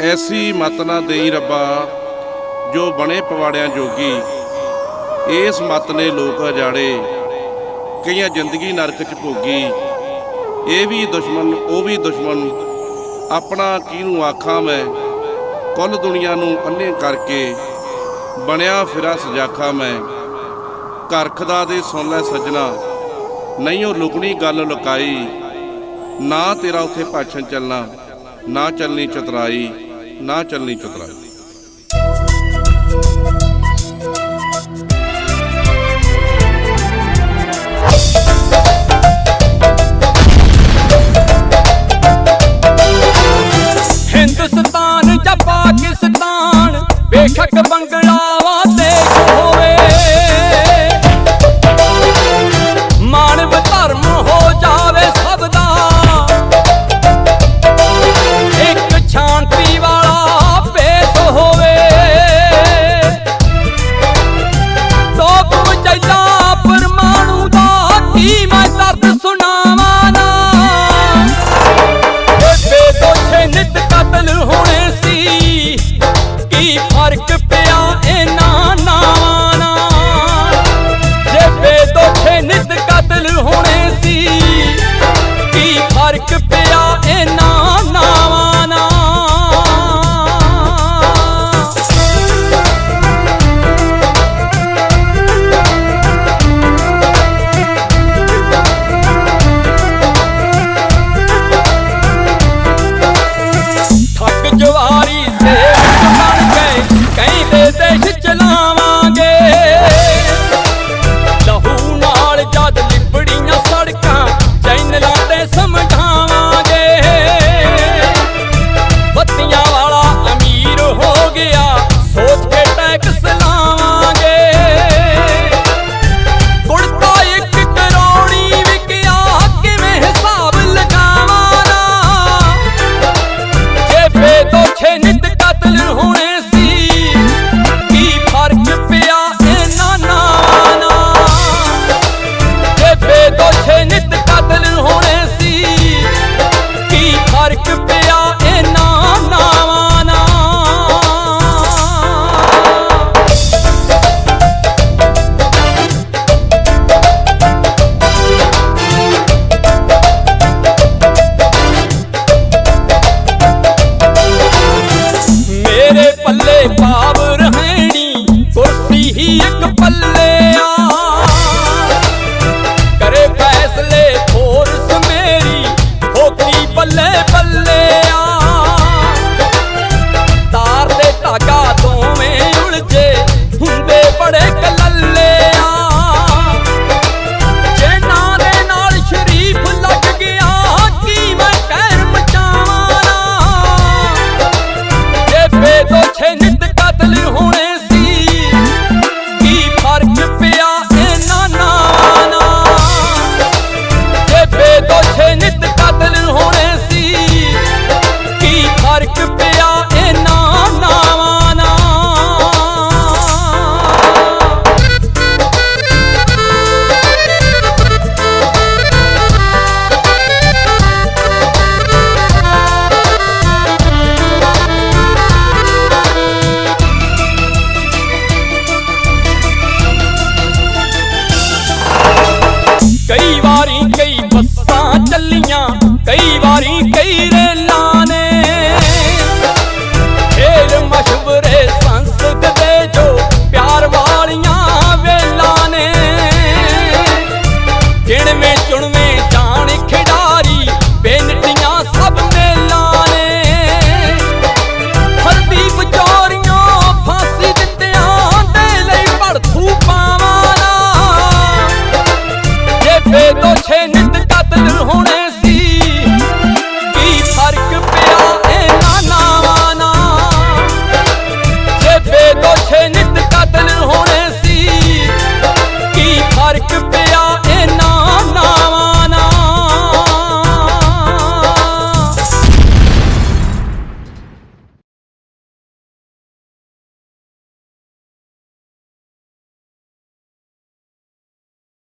ਐਸੀ ਮਤ ਨਾ ਦੇਈ ਰੱਬਾ, ਜੋ ਬਣੇ ਪਵਾੜਿਆਂ ਜੋਗੀ। ਇਸ ਮਤ ਨੇ ਲੋਕ ਅਜਾੜੇ, ਕਈਆਂ ਜ਼ਿੰਦਗੀ ਨਰਕ ਚ ਭੋਗੀ। ਇਹ ਵੀ ਦੁਸ਼ਮਣ, ਉਹ ਵੀ ਦੁਸ਼ਮਣ, ਆਪਣਾ ਕੀ ਨੂੰ ਆਖਾਂ ਮੈਂ? ਕੁੱਲ ਦੁਨੀਆ ਨੂੰ ਅੰਨੇ ਕਰਕੇ ਬਣਿਆ ਫਿਰਾ ਸਜਾਖਾ ਮੈਂ। ਘਰ ਖਦਾ ਦੇ ਸੁਣ ਲੈ ਸੱਜਣਾ, ਨਹੀਂ ਉਹ ਲੁਕਣੀ ਗੱਲ ਲੁਕਾਈ, ਨਾ ਤੇਰਾ ਉਥੇ ਭਾਸ਼ਣ ਚੱਲਣਾ। ਨਾ ਚੱਲਣੀ ਚਤਰਾਈ ਨਾ ਚੱਲਣੀ ਚਤਰਾਈ ਹਿੰਦੁਸਤਾਨ ਜਾਂ ਪਾਕਿਸਤਾਨ ਬੇਸ਼ੱਕ ਬੰਗਲਾ